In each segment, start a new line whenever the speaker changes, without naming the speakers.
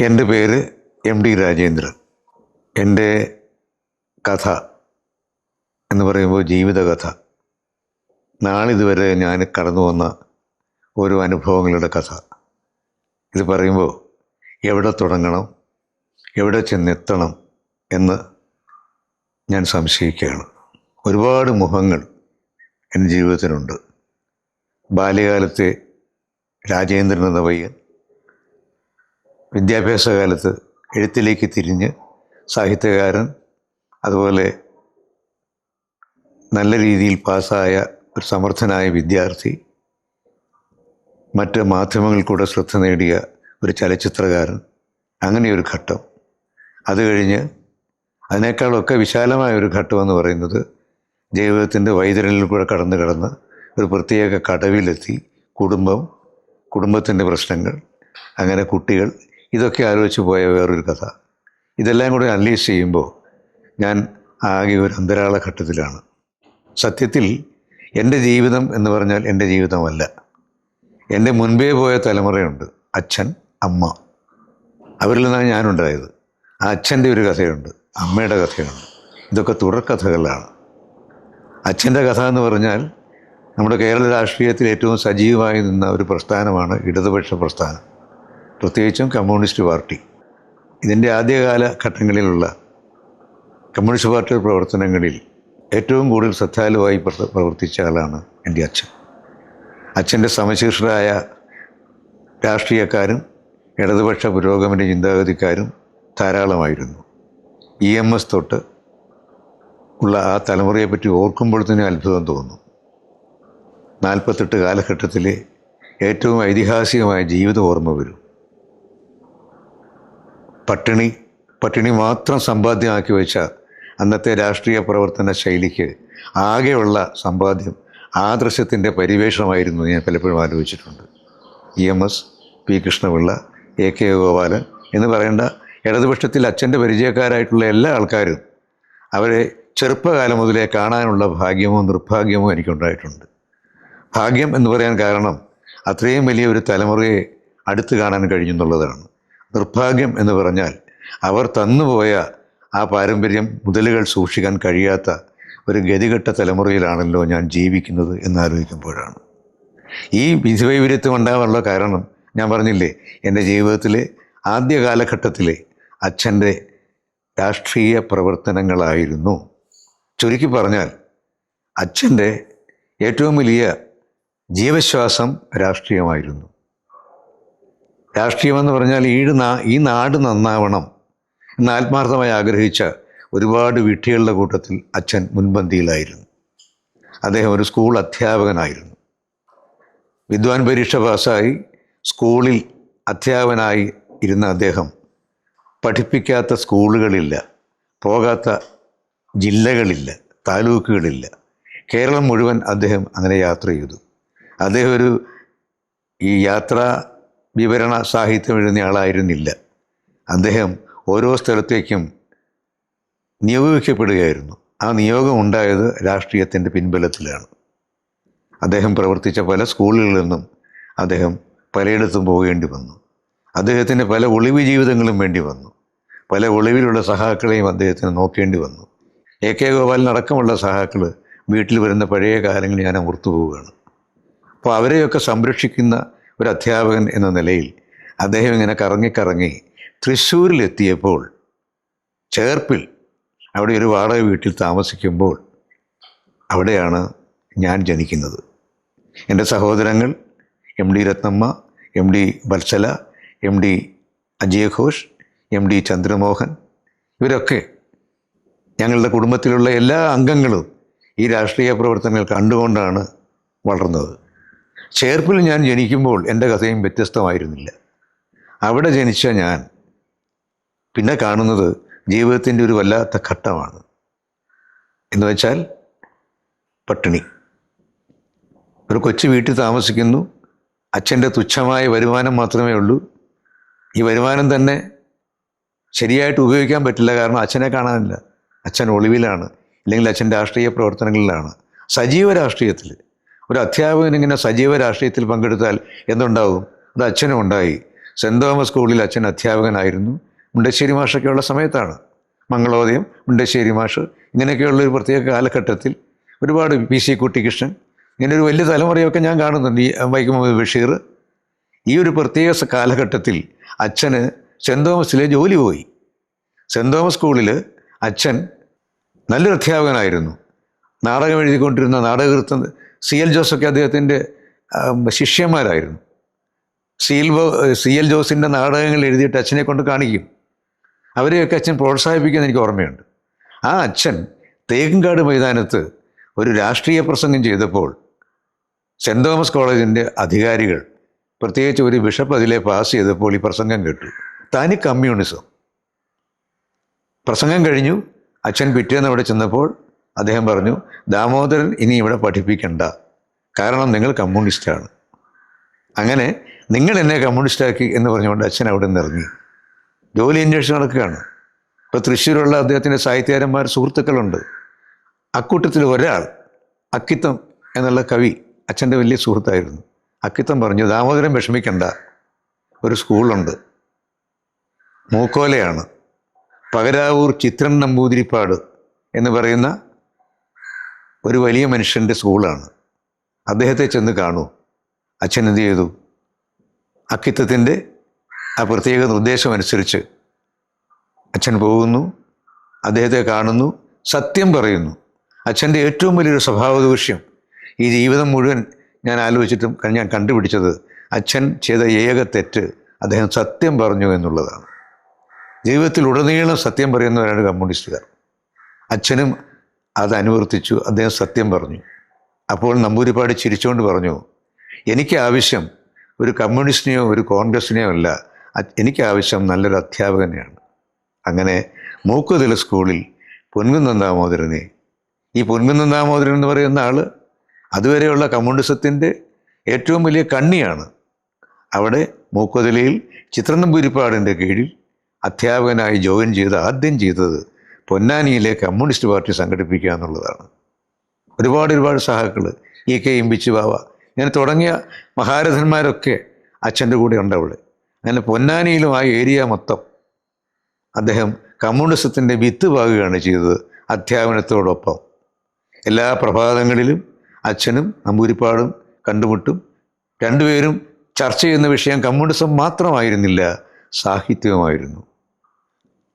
എന്റെ പേര് M D Rajendran. എന്റെ കഥ എന്ന് പറയുമ്പോൾ ജീവിതകഥ. നാളിതുവരെ ഞാൻ കടന്നു വന്ന ഓരോ അനുഭവങ്ങളുടെ കഥ. ഇത് പറയുമ്പോൾ എവിടെ തുടങ്ങണം എവിടെ ചെന്നെത്തണം എന്ന് ഞാൻ സംശയിക്കുകയാണ്. ഒരുപാട് മുഖങ്ങൾ എന്റെ ജീവിതത്തിലുണ്ട്. ബാല്യകാലത്തെ രാജേന്ദ്രൻ എന്ന പയ്യൻ വിദ്യാഭ്യാസ കാലത്ത് എഴുത്തിലേക്ക് തിരിഞ്ഞ് സാഹിത്യകാരൻ അതുപോലെ നല്ല രീതിയിൽ പാസ്സായ ഒരു സമർത്ഥനായ വിദ്യാർത്ഥി മറ്റ് മാധ്യമങ്ങളിൽ കൂടെ ശ്രദ്ധ നേടിയ ഒരു ചലച്ചിത്രകാരൻ അങ്ങനെയൊരു ഘട്ടം. അത് കഴിഞ്ഞ് അതിനേക്കാളൊക്കെ വിശാലമായ ഒരു ഘട്ടം എന്ന് പറയുന്നത് ജീവിതത്തിന്റെ വൈതരണിൽ കൂടെ കടന്നു കടന്ന് ഒരു പ്രത്യേക കടവിലെത്തി കുടുംബം കുടുംബത്തിന്റെ പ്രശ്നങ്ങൾ അങ്ങനെ കുട്ടികൾ ഇതൊക്കെ ആലോചിച്ച് പോയ വേറൊരു കഥ. ഇതെല്ലാം കൂടെ അനലൈസ് ചെയ്യുമ്പോൾ ഞാൻ ആകെ ഒരു അന്തരാള ഘട്ടത്തിലാണ്. സത്യത്തിൽ എന്റെ ജീവിതം എന്ന് പറഞ്ഞാൽ എന്റെ ജീവിതമല്ല. എന്റെ മുൻപേ പോയ തലമുറയുണ്ട്. അച്ഛൻ അമ്മ. അവരിൽ നിന്നാണ് ഞാനുണ്ടായത്. ആ അച്ഛന്റെ ഒരു കഥയുണ്ട്. അമ്മയുടെ കഥയുണ്ട്. ഇതൊക്കെ തുടർക്കഥകളാണ് അച്ഛന്റെ കഥ എന്ന് പറഞ്ഞാൽ നമ്മുടെ കേരള രാഷ്ട്രീയത്തിൽ ഏറ്റവും സജീവമായി നിന്ന ഒരു പ്രസ്ഥാനമാണ് ഇടതുപക്ഷ പ്രസ്ഥാനം. പ്രത്യേകിച്ചും കമ്മ്യൂണിസ്റ്റ് പാർട്ടി. ഇതിന്റെ ആദ്യകാല ഘട്ടങ്ങളിലുള്ള കമ്മ്യൂണിസ്റ്റ് പാർട്ടിയുടെ പ്രവർത്തനങ്ങളിൽ ഏറ്റവും കൂടുതൽ ശ്രദ്ധാലുവായി പ്രവർത്തിച്ച ആളാണ് എന്റെ അച്ഛൻ. അച്ഛന്റെ സമശീർഷരായ രാഷ്ട്രീയക്കാരും ഇടതുപക്ഷ പുരോഗമന ചിന്താഗതിക്കാരും ധാരാളമായിരുന്നു. ഇ എം എസ് തൊട്ട് ഉള്ള ആ തലമുറയെപ്പറ്റി ഓർക്കുമ്പോൾ തന്നെ അത്ഭുതം തോന്നുന്നു നാൽപ്പത്തെട്ട് കാലഘട്ടത്തിലെ ഏറ്റവും ഐതിഹാസികമായ ജീവിത ഓർമ്മ വരും. പട്ടിണി പട്ടിണി മാത്രം സമ്പാദ്യമാക്കി വെച്ച അന്നത്തെ രാഷ്ട്രീയ പ്രവർത്തന ശൈലിക്ക് ആകെയുള്ള സമ്പാദ്യം ആദർശത്തിന്റെ പരിവേഷമായിരുന്നു ഞാൻ പലപ്പോഴും ആലോചിച്ചിട്ടുണ്ട്. E M S P Krishnapillai A K Gopalan എന്ന് പറയേണ്ട ഇടതുപക്ഷത്തിൽ അച്ഛന്റെ പരിചയക്കാരായിട്ടുള്ള എല്ലാ ആൾക്കാരും അവരെ ചെറുപ്പകാലം മുതലേ കാണാനുള്ള ഭാഗ്യമോ നിർഭാഗ്യമോ എനിക്കുണ്ടായിട്ടുണ്ട്. ഭാഗ്യം എന്ന് പറയാൻ കാരണം അത്രയും വലിയൊരു തലമുറയെ അടുത്ത് കാണാൻ കഴിഞ്ഞെന്നുള്ളതാണ്. നിർഭാഗ്യം എന്ന് പറഞ്ഞാൽ അവർ തന്നുപോയ ആ പാരമ്പര്യം മുതലുകൾ സൂക്ഷിക്കാൻ കഴിയാത്ത ഒരു ഗതികെട്ട തലമുറയിലാണല്ലോ ഞാൻ ജീവിക്കുന്നത് എന്നാലോചിക്കുമ്പോഴാണ്. ഈ വിധിവൈപര്യത്വം ഉണ്ടാകാനുള്ള കാരണം ഞാൻ പറഞ്ഞില്ലേ എന്റെ ജീവിതത്തിലെ ആദ്യ കാലഘട്ടത്തിലെ അച്ഛന്റെ രാഷ്ട്രീയ പ്രവർത്തനങ്ങളായിരുന്നു. ചുരുക്കി പറഞ്ഞാൽ അച്ഛന്റെ ഏറ്റവും വലിയ ജീവശ്വാസം രാഷ്ട്രീയമായിരുന്നു. രാഷ്ട്രീയമെന്ന് പറഞ്ഞാൽ ഈ നാ ഈ നാട് നന്നാവണം എന്ന് ആത്മാർത്ഥമായി ആഗ്രഹിച്ച ഒരുപാട് വിട്ടികളുടെ കൂട്ടത്തിൽ അച്ഛൻ മുൻപന്തിയിലായിരുന്നു. അദ്ദേഹം ഒരു സ്കൂൾ അധ്യാപകനായിരുന്നു. വിദ്വാൻ പരീക്ഷ പാസ്സായി സ്കൂളിൽ അധ്യാപകനായി ഇരുന്ന അദ്ദേഹം പഠിപ്പിക്കാത്ത സ്കൂളുകളില്ല പോകാത്ത ജില്ലകളില്ല താലൂക്കുകളില്ല. കേരളം മുഴുവൻ അദ്ദേഹം അങ്ങനെ യാത്ര ചെയ്തു. അദ്ദേഹം ഒരു ഈ യാത്രാ വിവരണ സാഹിത്യം എഴുതുന്ന ആളായിരുന്നില്ല. അദ്ദേഹം ഓരോ സ്ഥലത്തേക്കും നിയോഗിക്കപ്പെടുകയായിരുന്നു. ആ നിയോഗം ഉണ്ടായത് രാഷ്ട്രീയത്തിന്റെ പിൻബലത്തിലാണ്. അദ്ദേഹം പ്രവർത്തിച്ച പല സ്കൂളുകളിൽ നിന്നും അദ്ദേഹം പലയിടത്തും പോകേണ്ടി വന്നു. അദ്ദേഹത്തിന്റെ പല ഒളിവ് ജീവിതങ്ങളും വേണ്ടി വന്നു. പല ഒളിവിലുള്ള സഹാക്കളെയും അദ്ദേഹത്തിന് നോക്കേണ്ടി വന്നു. എ കെ ഗോപാലിനടക്കമുള്ള സഹാക്കൾ വീട്ടിൽ വരുന്ന പഴയ കാലങ്ങൾ ഞാൻ ഓർത്തു പോവുകയാണ്. അപ്പോൾ അവരെയൊക്കെ സംരക്ഷിക്കുന്ന ഒരു അധ്യാപകൻ എന്ന നിലയിൽ അദ്ദേഹം ഇങ്ങനെ കറങ്ങിക്കറങ്ങി തൃശ്ശൂരിലെത്തിയപ്പോൾ ചേർപ്പിൽ അവിടെ ഒരു വാടക വീട്ടിൽ താമസിക്കുമ്പോൾ അവിടെയാണ് ഞാൻ ജനിക്കുന്നത്. എന്റെ സഹോദരങ്ങൾ M D Rathnamma M D Vatsala M D അജയഘോഷ് M D Chandramohan ഇവരൊക്കെ ഞങ്ങളുടെ കുടുംബത്തിലുള്ള എല്ലാ അംഗങ്ങളും ഈ രാഷ്ട്രീയ പ്രവർത്തനങ്ങൾ കണ്ടുകൊണ്ടാണ് വളർന്നത്. ചേർപ്പിൽ ഞാൻ ജനിക്കുമ്പോൾ എന്റെ കഥയും വ്യത്യസ്തമായിരുന്നില്ല. അവിടെ ജനിച്ച ഞാൻ പിന്നെ കാണുന്നത് ജീവിതത്തിന്റെ ഒരു വല്ലാത്ത ഘട്ടമാണ്. എന്ന് വെച്ചാൽ പട്ടിണി. ഒരു കൊച്ചു വീട്ടിൽ താമസിക്കുന്നു. അച്ഛന്റെ തുച്ഛമായ വരുമാനം മാത്രമേ ഉള്ളൂ. ഈ വരുമാനം തന്നെ ശരിയായിട്ട് ഉപയോഗിക്കാൻ പറ്റില്ല. കാരണം അച്ഛനെ കാണാനില്ല. അച്ഛൻ ഒളിവിലാണ്. അല്ലെങ്കിൽ അച്ഛൻ രാഷ്ട്രീയ പ്രവർത്തനങ്ങളിലാണ്. സജീവ രാഷ്ട്രീയത്തിൽ ഒരു അധ്യാപകൻ ഇങ്ങനെ സജീവ രാഷ്ട്രീയത്തിൽ പങ്കെടുത്താൽ എന്തുണ്ടാവും അത് അച്ഛനും ഉണ്ടായി. സെന്റ് തോമസ് സ്കൂളിൽ അച്ഛൻ അധ്യാപകനായിരുന്നു. മുണ്ടശ്ശേരി മാഷൊക്കെയുള്ള സമയത്താണ്. മംഗളോദയം മുണ്ടശ്ശേരി മാഷ് ഇങ്ങനെയൊക്കെയുള്ള ഒരു പ്രത്യേക കാലഘട്ടത്തിൽ ഒരുപാട് പി സി കുട്ടിക്കൃഷ്ണൻ ഇങ്ങനെ ഒരു വലിയ തലമുറയൊക്കെ ഞാൻ കാണുന്നുണ്ട്. ഈ വൈക്കം മുഹമ്മദ് ബഷീർ. ഈ ഒരു പ്രത്യേക കാലഘട്ടത്തിൽ അച്ഛന് സെന്റ് തോമസിലെ ജോലി പോയി. സെന്റ് തോമസ് സ്കൂളിൽ അച്ഛൻ നല്ലൊരു അധ്യാപകനായിരുന്നു. നാടകം എഴുതിക്കൊണ്ടിരുന്ന നാടകകൃത്ത് സി എൽ ജോസൊക്കെ അദ്ദേഹത്തിന്റെ ശിഷ്യന്മാരായിരുന്നു. സി എൽ സി എൽ ജോസിന്റെ നാടകങ്ങൾ എഴുതിയിട്ട് അച്ഛനെ കൊണ്ട് കാണിക്കും. അവരെയൊക്കെ അച്ഛൻ പ്രോത്സാഹിപ്പിക്കുന്ന എനിക്ക് ഓർമ്മയുണ്ട്. ആ അച്ഛൻ തേക്കുംകാട് മൈതാനത്ത് ഒരു രാഷ്ട്രീയ പ്രസംഗം ചെയ്തപ്പോൾ സെന്റ് തോമസ് കോളേജിന്റെ അധികാരികൾ പ്രത്യേകിച്ച് ഒരു ബിഷപ്പ് അതിലെ പാസ് ചെയ്തപ്പോൾ ഈ പ്രസംഗം കേട്ടു. തനി കമ്മ്യൂണിസം. പ്രസംഗം കഴിഞ്ഞു. അച്ഛൻ പിറ്റേന്ന് അവിടെ ചെന്നപ്പോൾ അദ്ദേഹം പറഞ്ഞു ദാമോദരൻ ഇനി ഇവിടെ പഠിപ്പിക്കണ്ട. കാരണം നിങ്ങൾ കമ്മ്യൂണിസ്റ്റാണ്. അങ്ങനെ നിങ്ങൾ എന്നെ കമ്മ്യൂണിസ്റ്റാക്കി എന്ന് പറഞ്ഞുകൊണ്ട് അച്ഛൻ അവിടെ നിന്ന് ഇറങ്ങി. ജോലി അന്വേഷിച്ച് നടക്കുകയാണ്. ഇപ്പോൾ തൃശ്ശൂരുള്ള അദ്ദേഹത്തിന്റെ സാഹിത്യകാരന്മാർ സുഹൃത്തുക്കളുണ്ട്. അക്കൂട്ടത്തിൽ ഒരാൾ അക്കിത്തം എന്നുള്ള കവി അച്ഛന്റെ വലിയ സുഹൃത്തായിരുന്നു. അക്കിത്തം പറഞ്ഞു ദാമോദരൻ വിഷമിക്കണ്ട. ഒരു സ്കൂളുണ്ട്. മൂക്കോലയാണ്. പകരാവൂർ ചിത്രൻ നമ്പൂതിരിപ്പാട് എന്ന് പറയുന്ന ഒരു വലിയ മനുഷ്യന്റെ സ്കൂളാണ് അദ്ദേഹത്തെ ചെന്ന് കാണൂ. അച്ഛൻ എന്ത് ചെയ്തു? അക്കിത്തത്തിന്റെ ആ പ്രത്യേക നിർദ്ദേശം അനുസരിച്ച് അച്ഛൻ പോകുന്നു. അദ്ദേഹത്തെ കാണുന്നു. സത്യം പറയുന്നു. അച്ഛന്റെ ഏറ്റവും വലിയൊരു സ്വഭാവ ദൂഷ്യം ഈ ജീവിതം മുഴുവൻ ഞാൻ ആലോചിച്ചിട്ടും ഞാൻ കണ്ടുപിടിച്ചത് അച്ഛൻ ചെയ്ത ഏക തെറ്റ് അദ്ദേഹം സത്യം പറഞ്ഞു എന്നുള്ളതാണ്. ജീവിതത്തിൽ ഉടനീളം സത്യം പറയുന്നവരാണ് കമ്മ്യൂണിസ്റ്റുകാർ. അച്ഛനും അത് അനുവർത്തിച്ചു അദ്ദേഹം സത്യം പറഞ്ഞു. അപ്പോൾ നമ്പൂരിപ്പാട് ചിരിച്ചുകൊണ്ട് പറഞ്ഞു എനിക്ക് ആവശ്യം ഒരു കമ്മ്യൂണിസ്റ്റിനെയോ ഒരു കോൺഗ്രസിനെയോ അല്ല. എനിക്ക് ആവശ്യം നല്ലൊരു അധ്യാപകനെയാണ് അങ്ങനെ മൂക്കുതല സ്കൂളിൽ പൊൻകുന്നം ദാമോദരനെ ഈ പൊൻകുന്നം ദാമോദരൻ എന്ന് പറയുന്ന ആൾ അതുവരെയുള്ള കമ്മ്യൂണിസത്തിന്റെ ഏറ്റവും വലിയ കണ്ണിയാണ്. അവിടെ മൂക്കുതലയിൽ ചിത്രനമ്പൂരിപ്പാടിന്റെ കീഴിൽ അധ്യാപകനായി ജോയിൻ ചെയ്ത് ആദ്യം ചെയ്തത് പൊന്നാനിയിലെ കമ്മ്യൂണിസ്റ്റ് പാർട്ടി സംഘടിപ്പിക്കുക എന്നുള്ളതാണ്. ഒരുപാട് ഒരുപാട് സഹാക്കൾ. E K M Bava. ഇങ്ങനെ തുടങ്ങിയ മഹാരഥന്മാരൊക്കെ അച്ഛന്റെ കൂടെ ഉണ്ട് അവിടെ. അങ്ങനെ പൊന്നാനിയിലും ആ ഏരിയ മൊത്തം അദ്ദേഹം കമ്മ്യൂണിസത്തിന്റെ വിത്ത് പാകുകയാണ് ചെയ്തത് അധ്യാപനത്തോടൊപ്പം. എല്ലാ പ്രഭാതങ്ങളിലും അച്ഛനും നമ്പൂരിപ്പാടും കണ്ടുമുട്ടും രണ്ടുപേരും ചർച്ച ചെയ്യുന്ന വിഷയം കമ്മ്യൂണിസം മാത്രമായിരുന്നില്ല സാഹിത്യവുമായിരുന്നു.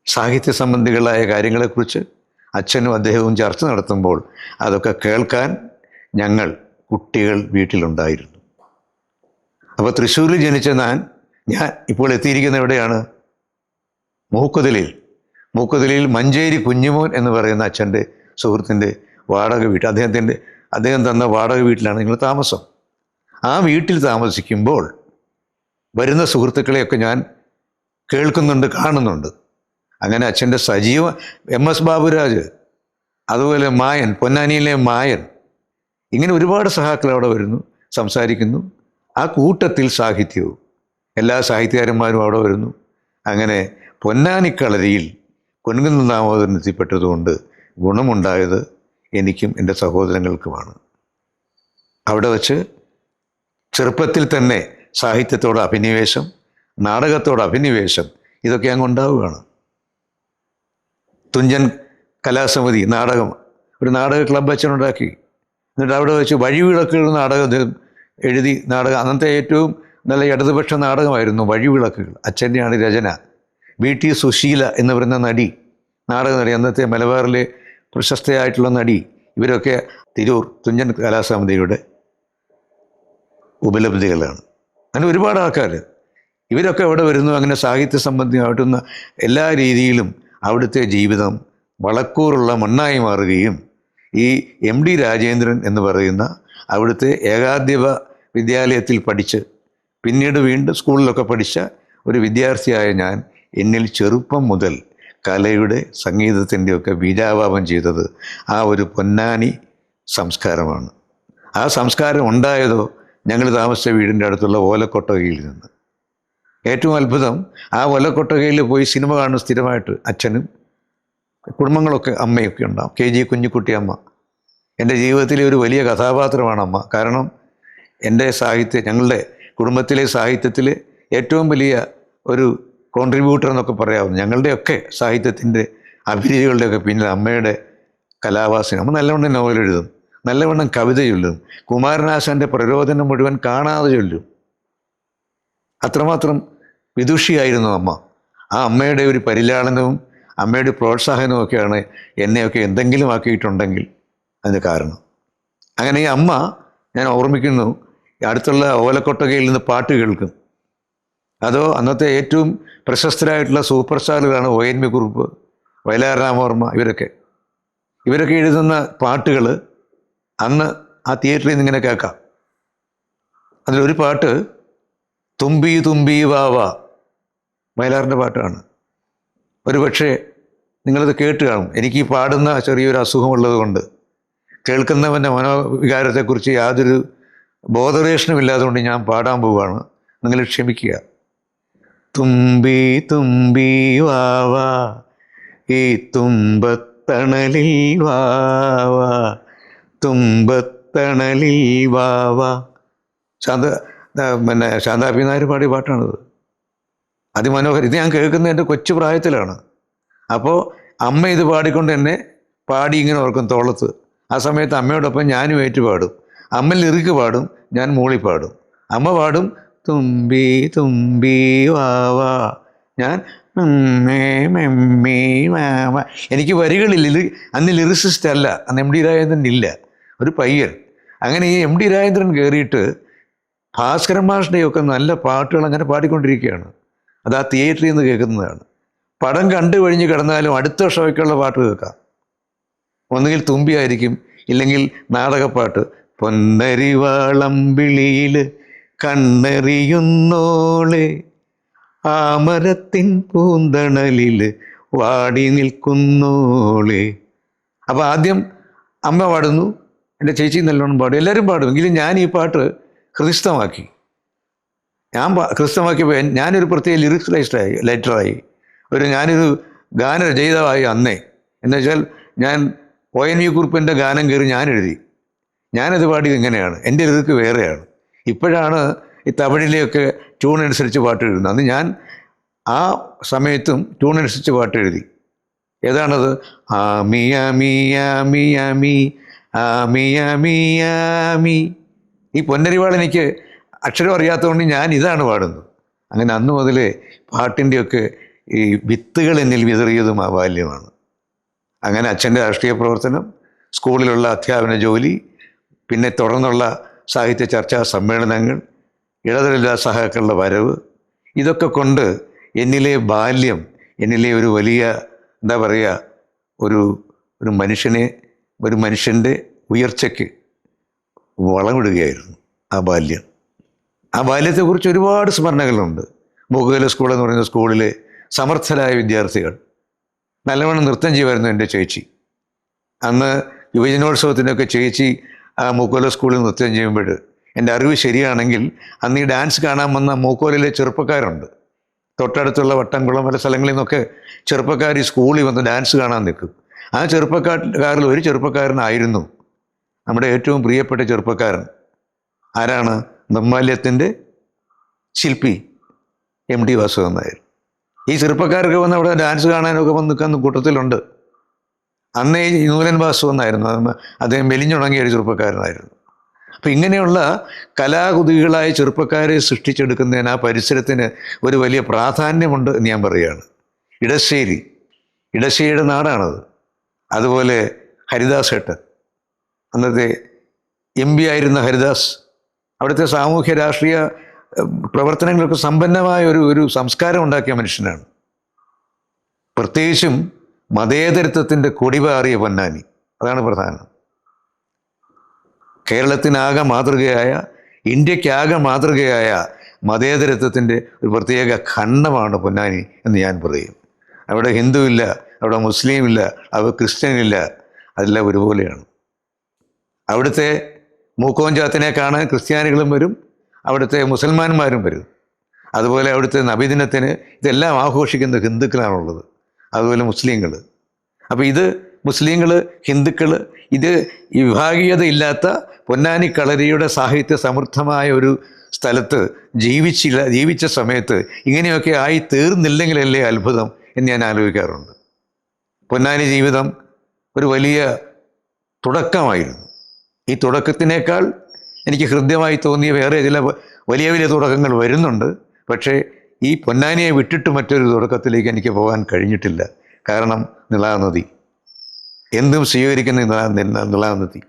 സാഹിത്യ സംബന്ധികളായ കാര്യങ്ങളെക്കുറിച്ച് അച്ഛനും അദ്ദേഹവും ചർച്ച നടത്തുമ്പോൾ അതൊക്കെ കേൾക്കാൻ ഞങ്ങൾ കുട്ടികൾ വീട്ടിലുണ്ടായിരുന്നു. അപ്പോൾ തൃശ്ശൂരിൽ ജനിച്ച ഞാൻ ഞാൻ ഇപ്പോൾ എത്തിയിരിക്കുന്ന എവിടെയാണ്? മൂക്കുതലിൽ മൂക്കുതലിൽ മഞ്ചേരി കുഞ്ഞുമോൻ എന്ന് പറയുന്ന അച്ഛന്റെ സുഹൃത്തിന്റെ വാടക വീട് അദ്ദേഹത്തിന്റെ അദ്ദേഹം തന്ന വാടക വീട്ടിലാണ് നിങ്ങൾ താമസം. ആ വീട്ടിൽ താമസിക്കുമ്പോൾ വരുന്ന സുഹൃത്തുക്കളെയൊക്കെ ഞാൻ കേൾക്കുന്നുണ്ട് കാണുന്നുണ്ട്. അങ്ങനെ അച്ഛന്റെ സജീവ എം എസ് ബാബുരാജ് അതുപോലെ മായൻ പൊന്നാനിയിലെ മായൻ ഇങ്ങനെ ഒരുപാട് സഹാക്കൾ അവിടെ വരുന്നു സംസാരിക്കുന്നു. ആ കൂട്ടത്തിൽ സാഹിത്യവും എല്ലാ സാഹിത്യകാരന്മാരും അവിടെ വരുന്നു. അങ്ങനെ പൊന്നാനിക്കളരിയിൽ പൊൻകുന്ന ദാമോദരൻ എത്തിപ്പെട്ടതുകൊണ്ട് ഗുണമുണ്ടായത് എനിക്കും എന്റെ സഹോദരങ്ങൾക്കുമാണ്. അവിടെ വച്ച് ചെറുപ്പത്തിൽ തന്നെ സാഹിത്യത്തോട് അഭിനിവേശം നാടകത്തോട് അഭിനിവേശം ഇതൊക്കെ അങ്ങ് ഉണ്ടാവുകയാണ്. തുഞ്ചൻ കലാസമിതി നാടകം. ഒരു നാടക ക്ലബ്ബ് അച്ഛനുണ്ടാക്കി എന്നിട്ട് അവിടെ വെച്ച് വഴിവിളക്കുകൾ നാടകം എഴുതി നാടകം. അന്നത്തെ ഏറ്റവും നല്ല ഇടതുപക്ഷ നാടകമായിരുന്നു വഴിവിളക്കുകൾ. അച്ഛന്റെയാണ് രചന. വി. ടി. സുശീല എന്ന് പറയുന്ന നടി നാടക നടി അന്നത്തെ മലബാറിലെ പ്രശസ്തയായിട്ടുള്ള നടി ഇവരൊക്കെ തിരൂർ തുഞ്ചൻ കലാസമിതിയുടെ ഉപലബ്ധികളാണ്. അങ്ങനെ ഒരുപാട് ആൾക്കാർ ഇവരൊക്കെ അവിടെ വരുന്നു. അങ്ങനെ സാഹിത്യ സംബന്ധമായിട്ടുന്ന എല്ലാ രീതിയിലും അവിടുത്തെ ജീവിതം വളക്കൂറുള്ള മണ്ണായി മാറുകയും ഈ എം ഡി രാജേന്ദ്രൻ എന്ന് പറയുന്ന അവിടുത്തെ ഏകാധ്യപ വിദ്യാലയത്തിൽ പഠിച്ച് പിന്നീട് വീണ്ടും സ്കൂളിലൊക്കെ പഠിച്ച ഒരു വിദ്യാർത്ഥിയായ ഞാൻ എന്നിൽ ചെറുപ്പം മുതൽ കലയുടെ സംഗീതത്തിന്റെയൊക്കെ ബീജാപാപം ചെയ്തത് ആ ഒരു പൊന്നാനി സംസ്കാരമാണ്. ആ സംസ്കാരം ഉണ്ടായതോ ഞങ്ങൾ താമസിച്ച വീടിന്റെ അടുത്തുള്ള ഓലക്കൊട്ടകയിൽ നിന്ന്. ഏറ്റവും അത്ഭുതം ആ കൊട്ടകയിൽ പോയി സിനിമ കാണുന്ന സ്ഥിരമായിട്ട് അച്ഛനും കുടുംബങ്ങളൊക്കെ അമ്മയൊക്കെ ഉണ്ടാവും. കെ ജി കുഞ്ഞിക്കുട്ടി അമ്മ. എന്റെ ജീവിതത്തിലെ ഒരു വലിയ കഥാപാത്രമാണ് അമ്മ. കാരണം എന്റെ സാഹിത്യ ഞങ്ങളുടെ കുടുംബത്തിലെ സാഹിത്യത്തിൽ ഏറ്റവും വലിയ ഒരു കോൺട്രിബ്യൂട്ടർ എന്നൊക്കെ പറയാവുന്നു ഞങ്ങളുടെയൊക്കെ സാഹിത്യത്തിന്റെ അഭിരുചികളുടെയൊക്കെ പിന്നിൽ അമ്മയുടെ കലാവാസന. അമ്മ നല്ലവണ്ണം നോവൽ എഴുതും നല്ലവണ്ണം കവിത ചൊല്ലും കുമാരനാശാന്റെ പ്രരോധനം മുഴുവൻ കാണാതെ ചൊല്ലും. അത്രമാത്രം വിദുഷിയായിരുന്നു അമ്മ. ആ അമ്മയുടെ ഒരു പരിലാളനവും അമ്മയുടെ പ്രോത്സാഹനവും ഒക്കെയാണ് എന്നെയൊക്കെ എന്തെങ്കിലും ആക്കിയിട്ടുണ്ടെങ്കിൽ അതിന് കാരണം. അങ്ങനെ ഈ അമ്മ ഞാൻ ഓർമ്മിക്കുന്നു അടുത്തുള്ള ഓലക്കൊട്ടകയിൽ നിന്ന് പാട്ട് കേൾക്കും. അതോ അന്നത്തെ ഏറ്റവും പ്രശസ്തരായിട്ടുള്ള super സ്റ്റാറുകളാണ് O N V Kurup Vayalar Ramavarma ഇവരൊക്കെ. ഇവരൊക്കെ എഴുതുന്ന പാട്ടുകൾ അന്ന് ആ തിയേറ്ററിൽ നിന്ന് ഇങ്ങനെ കേൾക്കാം. അതിലൊരു പാട്ട് തുമ്പി തുമ്പി വാവ വയലാറിന്റെ പാട്ടാണ്. ഒരു പക്ഷേ നിങ്ങളത് കേട്ട് കാണും. എനിക്ക് ഈ പാടുന്ന ചെറിയൊരു അസുഖമുള്ളത് കൊണ്ട് കേൾക്കുന്നവന്റെ മനോവികാരത്തെക്കുറിച്ച് യാതൊരു ബോധറേഷനും ഇല്ലാതുകൊണ്ട് ഞാൻ പാടാൻ പോവുകയാണ്. നിങ്ങൾ ക്ഷമിക്കുക. തുമ്പി തുമ്പി വാവ ഈ തുമ്പത്തണലിൽ വാവ തുമ്പത്തണലിൽ വാവ ശാന്ത പിന്നെ ശാന്താപി നായർ പാടിയ പാട്ടാണത്. അതിമനോഹരം. ഇത് ഞാൻ കേൾക്കുന്നത് എന്റെ കൊച്ചു പ്രായത്തിലാണ്. അപ്പോൾ അമ്മ ഇത് പാടിക്കൊണ്ട് എന്നെ പാടി ഇങ്ങനെ ഓർക്കും തോളത്ത്. ആ സമയത്ത് അമ്മയോടൊപ്പം ഞാനും ഏറ്റു പാടും. അമ്മ ലിറിക്ക് പാടും ഞാൻ മൂളി പാടും. അമ്മ പാടും തുമ്പി തുമ്പി വാവാ ഞാൻ എനിക്ക് വരികളില്ല. ലിറി അന്ന് ലിറിസിസ്റ്റ് അല്ല അന്ന് എം ഡി രാജേന്ദ്രൻ ഇല്ല. ഒരു പയ്യൻ. അങ്ങനെ ഈ എം ഡി രാജേന്ദ്രൻ കയറിയിട്ട് ഭാസ്കരൻ മാഷിന്റെയൊക്കെ നല്ല പാട്ടുകൾ അങ്ങനെ പാടിക്കൊണ്ടിരിക്കുകയാണ്. അത് ആ തിയേറ്ററിൽ നിന്ന് കേൾക്കുന്നതാണ്. പടം കണ്ടു കഴിഞ്ഞ് കിടന്നാലും അടുത്ത ഷോയ്ക്കുള്ള പാട്ട് കേൾക്കാം. ഒന്നുകിൽ തുമ്പിയായിരിക്കും ഇല്ലെങ്കിൽ നാടകപ്പാട്ട്. പൊന്നരിവാളം വിളിയിൽ കണ്ണെറിയുന്നോളെ ആ മരത്തിൻ പൂന്തണലിൽ വാടി നിൽക്കുന്നോളെ. അപ്പോൾ ആദ്യം അമ്മ പാടുന്നു എന്റെ ചേച്ചി നല്ലോണം പാടും എല്ലാവരും പാടും എങ്കിലും ഞാൻ ഈ പാട്ട് ഹൃദിസ്ഥമാക്കി. ഞാൻ ക്രിസ്തമാക്കിയപ്പോൾ ഞാനൊരു പ്രത്യേക ലിറിക്സ് ലൈസ്റ്ററായി ലെറ്ററായി ഒരു ഞാനൊരു ഗാനരചയിതാവായി അന്നേ. എന്നുവെച്ചാൽ ഞാൻ ഒ എൻ വി കുറിപ്പിന്റെ ഗാനം കയറി ഞാൻ എഴുതി ഞാനത് പാടിയത് ഇങ്ങനെയാണ്. എന്റെ ലിറിക്ക് വേറെയാണ്. ഇപ്പോഴാണ് ഈ തമിഴിലെയൊക്കെ ട്യൂൺ അനുസരിച്ച് പാട്ട് എഴുതുന്നത് അന്ന് ഞാൻ ആ സമയത്തും ട്യൂൺ അനുസരിച്ച് പാട്ട് എഴുതി ഏതാണത് ആമി ആമി ആമി ആമി ആമി ആമി ആമി ഈ പൊന്നരിവാൾ എനിക്ക് അക്ഷരം അറിയാത്തതുകൊണ്ട് ഞാൻ ഇതാണ് പാടുന്നത്. അങ്ങനെ അന്ന് മുതൽ പാട്ടിന്റെയൊക്കെ ഈ വിത്തുകൾ എന്നിൽ വിതറിയതും ആ ബാല്യമാണ് അങ്ങനെ അച്ഛന്റെ രാഷ്ട്രീയ പ്രവർത്തനം സ്കൂളിലുള്ള അധ്യാപന ജോലി പിന്നെ തുടർന്നുള്ള സാഹിത്യ ചർച്ചാ സമ്മേളനങ്ങൾ ഇടതരില്ലാ സഹാക്കളുടെ വരവ് ഇതൊക്കെ കൊണ്ട് എന്നിലെ ബാല്യം എന്നിലെ ഒരു വലിയ എന്താ പറയുക ഒരു ഒരു മനുഷ്യനെ ഒരു മനുഷ്യന്റെ ഉയർച്ചയ്ക്ക് വളമിടുകയായിരുന്നു ആ ബാല്യം. ആ ബാല്യത്തെക്കുറിച്ച് ഒരുപാട് സ്മരണകളുണ്ട്. മുഖകല സ്കൂൾ എന്ന് പറയുന്ന സ്കൂളിലെ സമർത്ഥരായ വിദ്യാർത്ഥികൾ. നല്ലവണ്ണം നൃത്തം ചെയ്യുമായിരുന്നു എന്റെ ചേച്ചി. അന്ന് യുവജനോത്സവത്തിനൊക്കെ ചേച്ചി ആ മൂക്കോല സ്കൂളിൽ നൃത്തം ചെയ്യുമ്പോൾ എന്റെ അറിവ് ശരിയാണെങ്കിൽ അന്ന് ഈ ഡാൻസ് കാണാൻ വന്ന മൂക്കോലിലെ ചെറുപ്പക്കാരുണ്ട്. തൊട്ടടുത്തുള്ള വട്ടംകുളം പല സ്ഥലങ്ങളിൽ നിന്നൊക്കെ ചെറുപ്പക്കാർ ഈ സ്കൂളിൽ വന്ന് ഡാൻസ് കാണാൻ നിൽക്കും. ആ ചെറുപ്പക്കാരിൽ ഒരു ചെറുപ്പക്കാരനായിരുന്നു നമ്മുടെ ഏറ്റവും പ്രിയപ്പെട്ട ചെറുപ്പക്കാരൻ. ആരാണ്? നിർമാല്യത്തിന്റെ ശില്പി എം ടി വാസുദേവൻ നായർ. ഈ ചെറുപ്പക്കാരൊക്കെ വന്ന് അവിടെ ഡാൻസ് കാണാനൊക്കെ വന്ന് നിൽക്കുന്ന കൂട്ടത്തിലുണ്ട്. അന്നേ ഈ നൂലൻ വാസു എന്നായിരുന്നു അദ്ദേഹം മെലിഞ്ഞുണങ്ങിയ ഒരു ചെറുപ്പക്കാരനായിരുന്നു. അപ്പം ഇങ്ങനെയുള്ള കലാകുതികളായ ചെറുപ്പക്കാരെ സൃഷ്ടിച്ചെടുക്കുന്നതിന് ആ പരിസരത്തിന് ഒരു വലിയ പ്രാധാന്യമുണ്ട് എന്ന് ഞാൻ പറയുകയാണ്. ഇടശ്ശേരി. ഇടശ്ശേരിയുടെ നാടാണത്. അതുപോലെ ഹരിദാസ് ഏട്ടൻ അന്നത്തെ എം ആയിരുന്ന ഹരിദാസ് അവിടുത്തെ സാമൂഹ്യ രാഷ്ട്രീയ പ്രവർത്തനങ്ങൾക്ക് സമ്പന്നമായ ഒരു ഒരു സംസ്കാരം ഉണ്ടാക്കിയ മനുഷ്യനാണ്. പ്രത്യേകിച്ചും മതേതരത്വത്തിന്റെ കൊടിപാറിയ പൊന്നാനി. അതാണ് പ്രധാനം. കേരളത്തിനാകെ മാതൃകയായ ഇന്ത്യക്കാകെ മാതൃകയായ മതേതരത്വത്തിന്റെ ഒരു പ്രത്യേക ഖണ്ഡമാണ് പൊന്നാനി എന്ന് ഞാൻ പറയും. അവിടെ ഹിന്ദു ഇല്ല അവിടെ മുസ്ലിം ഇല്ല അവിടെ ക്രിസ്ത്യൻ ഇല്ല അതെല്ലാം ഒരുപോലെയാണ്. അവിടുത്തെ മൂക്കോഞ്ചാത്തിനെ കാണാൻ ക്രിസ്ത്യാനികളും വരും അവിടുത്തെ മുസൽമാന്മാരും വരും. അതുപോലെ അവിടുത്തെ നബിദിനത്തിന് ഇതെല്ലാം ആഘോഷിക്കുന്ന ഹിന്ദുക്കളാണുള്ളത് അതുപോലെ മുസ്ലിങ്ങൾ അപ്പോൾ ഇത് മുസ്ലിങ്ങൾ ഹിന്ദുക്കൾ ഇത് ഈ വിഭാഗീയത ഇല്ലാത്ത പൊന്നാനി കളരിയുടെ സാഹിത്യ സമൃദ്ധമായ ഒരു സ്ഥലത്ത് ജീവിച്ചില്ല ജീവിച്ച സമയത്ത് ഇങ്ങനെയൊക്കെ ആയി തീർന്നില്ലെങ്കിലല്ലേ അത്ഭുതം എന്ന് ഞാൻ ആലോചിക്കാറുണ്ട്. പൊന്നാനി ജീവിതം ഒരു വലിയ തുടക്കമായിരുന്നു. ഈ തുടക്കത്തിനേക്കാൾ എനിക്ക് ഹൃദ്യമായി തോന്നിയ വേറെ ചില വലിയ വലിയ തുടക്കങ്ങൾ വരുന്നുണ്ട്. പക്ഷേ ഈ പൊന്നാനിയെ വിട്ടിട്ട് മറ്റൊരു തുടക്കത്തിലേക്ക് എനിക്ക് പോകാൻ കഴിഞ്ഞിട്ടില്ല. കാരണം നിളാനദി എന്തും സ്വീകരിക്കുന്ന നിളാനദി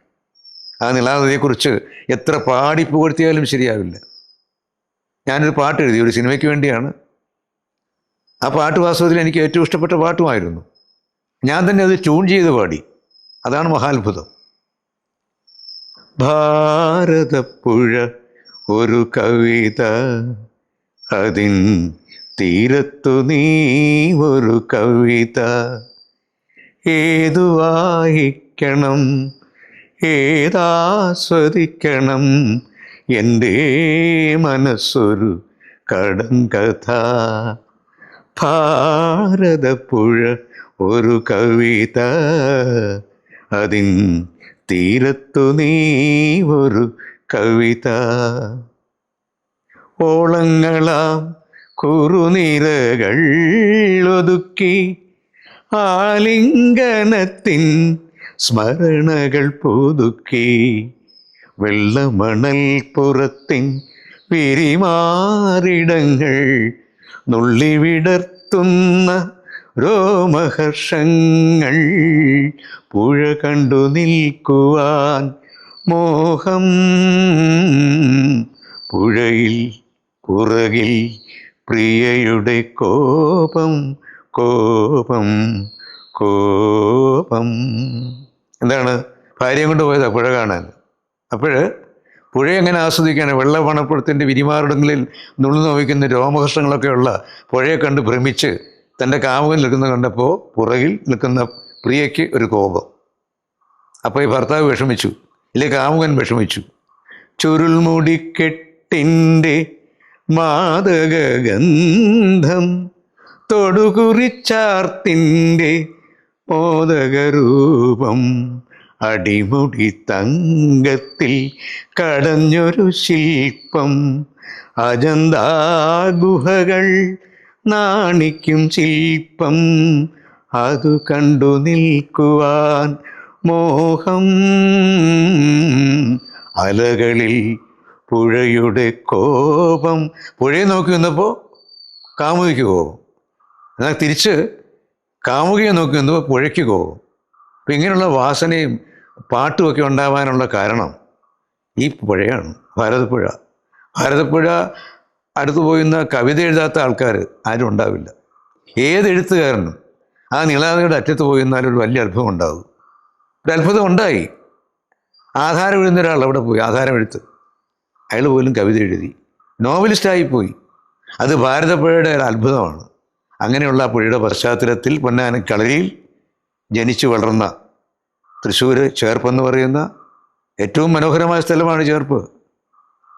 ആ നിളാനദിയെക്കുറിച്ച് എത്ര പാടി പുകഴ്ത്തിയാലും ശരിയാവില്ല. ഞാനൊരു പാട്ട് എഴുതി ഒരു സിനിമയ്ക്ക് വേണ്ടിയാണ്. ആ പാട്ട് വാസ്തവത്തിൽ എനിക്ക് ഏറ്റവും ഇഷ്ടപ്പെട്ട പാട്ടുമായിരുന്നു. ഞാൻ തന്നെ അത് ട്യൂൺ ചെയ്ത് പാടി. അതാണ് മഹാത്ഭുതം. ഭാരതപ്പുഴ ഒരു കവിത. അതിൻ തീരത്തു നീ ഒരു കവിത. ഏതു വായിക്കണം ഏതാസ്വദിക്കണം എന്റെ മനസ്സൊരു കടം കഥ. ഭാരതപ്പുഴ ഒരു കവിത. അതിൻ തീരത്തു നീ ഒരു കവിത. ഓളങ്ങളാം കുറുനിരകൾ ഒതുക്കി ആലിംഗനത്തിൻ സ്മരണകൾ പുതുക്കി. വെള്ളമണൽ പുറത്തിൻ വിരിമാറിടങ്ങൾ നുള്ളിവിടർത്തുന്ന രോമഹർഷങ്ങൾ പുഴ കണ്ടു നിൽക്കുവാൻ മോഹം. പുഴയിൽ പുറകിൽ പ്രിയയുടെ കോപം കോപം കോപം. എന്താണ്? ഭാര്യയും കൊണ്ട് പോയതാ പുഴ കാണാൻ. അപ്പോൾ പുഴ എങ്ങനെ ആസ്വദിക്കുകയാണ് വെള്ള പണപ്പുറത്തിന്റെ വിരിമാറിടങ്ങളിൽ നുള്ളു നോവിക്കുന്ന രോമകൃഷ്ണങ്ങളൊക്കെ ഉള്ള പുഴയെ കണ്ട് ഭ്രമിച്ച് തന്റെ കാമുകൻ നിൽക്കുന്ന കണ്ടപ്പോൾ പുറകിൽ നിൽക്കുന്ന പ്രിയയ്ക്ക് ഒരു കോപം. അപ്പോൾ ഈ ഭർത്താവ് വിഷമിച്ചു ഇല്ലേ കാമുകൻ വിഷമിച്ചു. ചുരുൾമുടിക്കെട്ടിന്റെ മാതകഗന്ധം തൊടുകുറിച്ചാർത്തിന്റെ മോദകരൂപം അടിമുടി തങ്കത്തിൽ കടഞ്ഞൊരു ശില്പം അജന്താ ഗുഹകൾ നാണിക്കും ശില്പം. അതു കണ്ടു നിൽക്കുവാൻ മോഹം. അലകളിൽ പുഴയുടെ കോപം. പുഴയെ നോക്കി നിന്നപ്പോൾ കാമുകിക്ക് കോപം. എന്നാൽ തിരിച്ച് കാമുകയെ നോക്കി നിന്നപ്പോൾ പുഴയ്ക്ക് കോപം. അപ്പം ഇങ്ങനെയുള്ള വാസനയും പാട്ടുമൊക്കെ ഉണ്ടാവാനുള്ള കാരണം ഈ പുഴയാണ് ഭാരതപ്പുഴ. ഭാരതപ്പുഴ അടുത്ത് പോയിരുന്ന കവിത എഴുതാത്ത ആൾക്കാർ ആരും ഉണ്ടാവില്ല. ഏത് എഴുത്തുകാരനും ആ നീളാതയുടെ അറ്റത്ത് പോയിരുന്നാലും ഒരു വലിയ അത്ഭുതം ഉണ്ടാകും ഒരു അത്ഭുതം ഉണ്ടായി. ആധാരം എഴുതുന്ന ഒരാൾ അവിടെ പോയി ആധാരം എഴുത്ത് അയാൾ പോലും കവിത എഴുതി. നോവലിസ്റ്റായി പോയി. അത് ഭാരതപ്പുഴയുടെ ഒരു അത്ഭുതമാണ്. അങ്ങനെയുള്ള പുഴയുടെ പശ്ചാത്തലത്തിൽ പൊന്നാനക്കളരിയിൽ ജനിച്ചു വളർന്ന തൃശ്ശൂർ ചേർപ്പെന്ന് പറയുന്ന ഏറ്റവും മനോഹരമായ സ്ഥലമാണ് ചേർപ്പ്.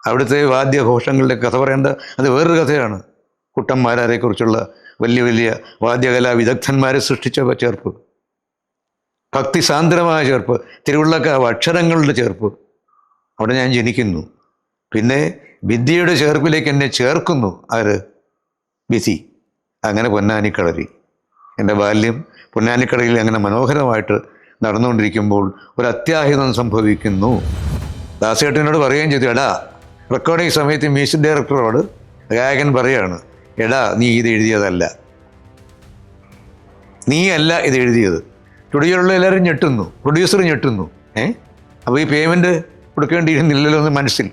അവിടുത്തെ വാദ്യഘോഷങ്ങളുടെ കഥ പറയേണ്ട അത് വേറൊരു കഥയാണ്. കുട്ടന്മാരെക്കുറിച്ചുള്ള വലിയ വലിയ വാദ്യകലാ വിദഗ്ധന്മാരെ സൃഷ്ടിച്ച ചേർപ്പ്. ഭക്തി സാന്ദ്രമായ ചേർപ്പ് തിരുവുള്ളക്കാവ് അക്ഷരങ്ങളുടെ ചേർപ്പ്. അവിടെ ഞാൻ ജനിക്കുന്നു. പിന്നെ വിദ്യയുടെ ചേർപ്പിലേക്ക് എന്നെ ചേർക്കുന്നു ആര്? വിധി അങ്ങനെ പൊന്നാനിക്കളരി എന്റെ ബാല്യം പൊന്നാനിക്കടയിൽ അങ്ങനെ മനോഹരമായിട്ട് നടന്നുകൊണ്ടിരിക്കുമ്പോൾ ഒരു അത്യാഹിതം സംഭവിക്കുന്നു. ദാസേട്ടനോട് പറയുകയും ചെയ്തു എടാ റെക്കോർഡിംഗ് സമയത്ത് മ്യൂസിക് ഡയറക്ടറോട് ഗായകൻ പറയാണ് എടാ നീ ഇത് എഴുതിയതല്ല. നീയല്ല ഇത് എഴുതിയത്. സ്റ്റുഡിയോയിലുള്ള എല്ലാവരും ഞെട്ടുന്നു പ്രൊഡ്യൂസർ ഞെട്ടുന്നു ഏ? അപ്പോൾ ഈ പേയ്മെന്റ് കൊടുക്കേണ്ടിയിരുന്നില്ലല്ലോ എന്ന് മനസ്സിൽ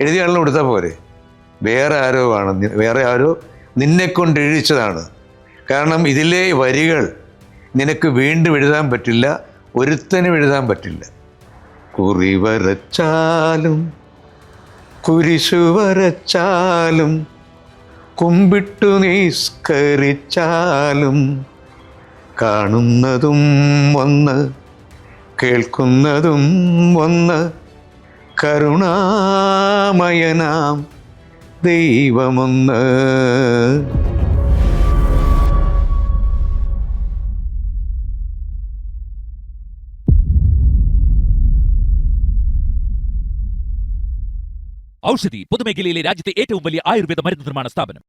എഴുതിയ ആളിനെ കൊടുത്താൽ പോരെ. വേറെ ആരോ ആണ് വേറെ ആരോ നിന്നെ കൊണ്ട് എഴുതിച്ചതാണ്. കാരണം ഇതിലെ വരികൾ നിനക്ക് വീണ്ടും എഴുതാൻ പറ്റില്ല ഒരുത്തനും എഴുതാൻ പറ്റില്ല. കുറി വരച്ചാലും കുരിശു വരച്ചാലും കുമ്പിട്ടു നിസ്കരിച്ചാലും കാണുന്നതും ഒന്ന് കേൾക്കുന്നതും ഒന്ന് കരുണാമയനാം ദൈവമൊന്ന്.
ഔഷധി പൊതുമേഖലയിലെ രാജ്യത്തെ ഏറ്റവും വലിയ ആയുർവേദ മരുന്ന് നിർമ്മാണ സ്ഥാപനം.